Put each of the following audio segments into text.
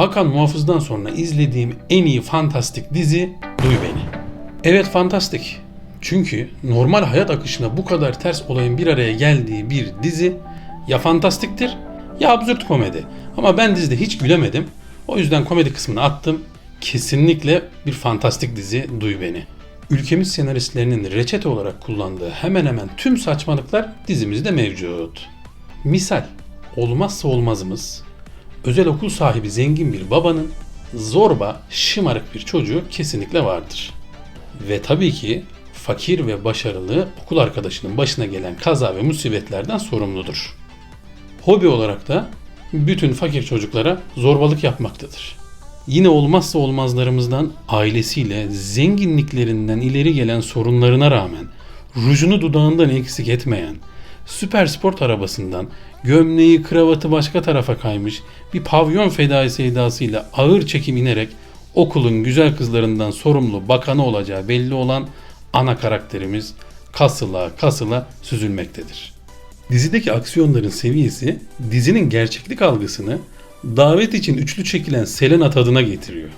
Hakan Muhafız'dan sonra izlediğim en iyi fantastik dizi Duy Beni. Evet fantastik. Çünkü normal hayat akışına bu kadar ters olayın bir araya geldiği bir dizi ya fantastiktir ya absürt komedi. Ama ben dizide hiç gülemedim. O yüzden komedi kısmını attım. Kesinlikle bir fantastik dizi Duy Beni. Ülkemiz senaristlerinin reçete olarak kullandığı hemen hemen tüm saçmalıklar dizimizde mevcut. Misal, olmazsa olmazımız, özel okul sahibi zengin bir babanın zorba, şımarık bir çocuğu kesinlikle vardır. Ve tabii ki fakir ve başarılı okul arkadaşının başına gelen kaza ve musibetlerden sorumludur. Hobi olarak da bütün fakir çocuklara zorbalık yapmaktadır. Yine olmazsa olmazlarımızdan ailesiyle zenginliklerinden ileri gelen sorunlarına rağmen rujunu dudağından eksik etmeyen, süper sport arabasından gömleği kravatı başka tarafa kaymış bir pavyon fedaisi edasıyla ağır çekim inerek okulun güzel kızlarından sorumlu bakanı olacağı belli olan ana karakterimiz kasıla kasıla süzülmektedir. Dizideki aksiyonların seviyesi dizinin gerçeklik algısını davet için üçlü çekilen Selena tadına getiriyor.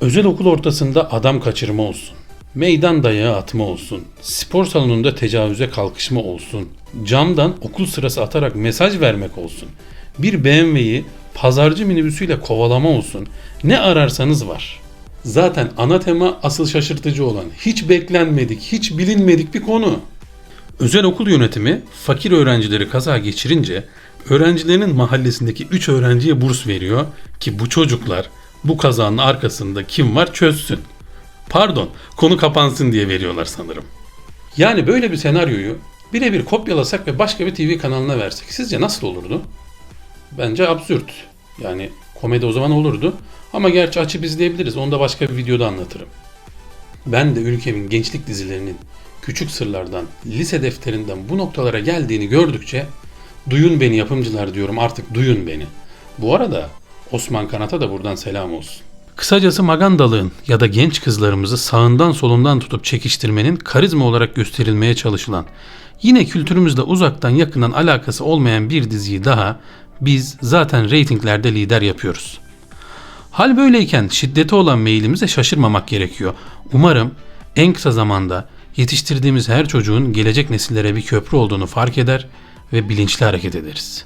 Özel okul ortasında adam kaçırma olsun. Meydan dayağı atma olsun. Spor salonunda tecavüze kalkışma olsun. Camdan okul sırası atarak mesaj vermek olsun. Bir BMW'yi pazarcı minibüsüyle kovalama olsun. Ne ararsanız var. Zaten ana tema asıl şaşırtıcı olan hiç beklenmedik, hiç bilinmedik bir konu. Özel okul yönetimi fakir öğrencileri kaza geçirince öğrencilerinin mahallesindeki 3 öğrenciye burs veriyor ki bu çocuklar bu kazanın arkasında kim var çözsün. Pardon konu kapansın diye veriyorlar sanırım. Yani böyle bir senaryoyu birebir kopyalasak ve başka bir TV kanalına versek sizce nasıl olurdu? Bence absürt. Yani komedi o zaman olurdu. Ama gerçi açıp izleyebiliriz. Onu da başka bir videoda anlatırım. Ben de ülkemin gençlik dizilerinin küçük sırlardan, lise defterinden bu noktalara geldiğini gördükçe duyun beni yapımcılar diyorum artık duyun beni. Bu arada Osman Kanat'a da buradan selam olsun. Kısacası magandalığın ya da genç kızlarımızı sağından solundan tutup çekiştirmenin karizma olarak gösterilmeye çalışılan, yine kültürümüzle uzaktan yakından alakası olmayan bir diziyi daha biz zaten reytinglerde lider yapıyoruz. Hal böyleyken şiddete olan meylimize şaşırmamak gerekiyor. Umarım en kısa zamanda yetiştirdiğimiz her çocuğun gelecek nesillere bir köprü olduğunu fark eder ve bilinçli hareket ederiz.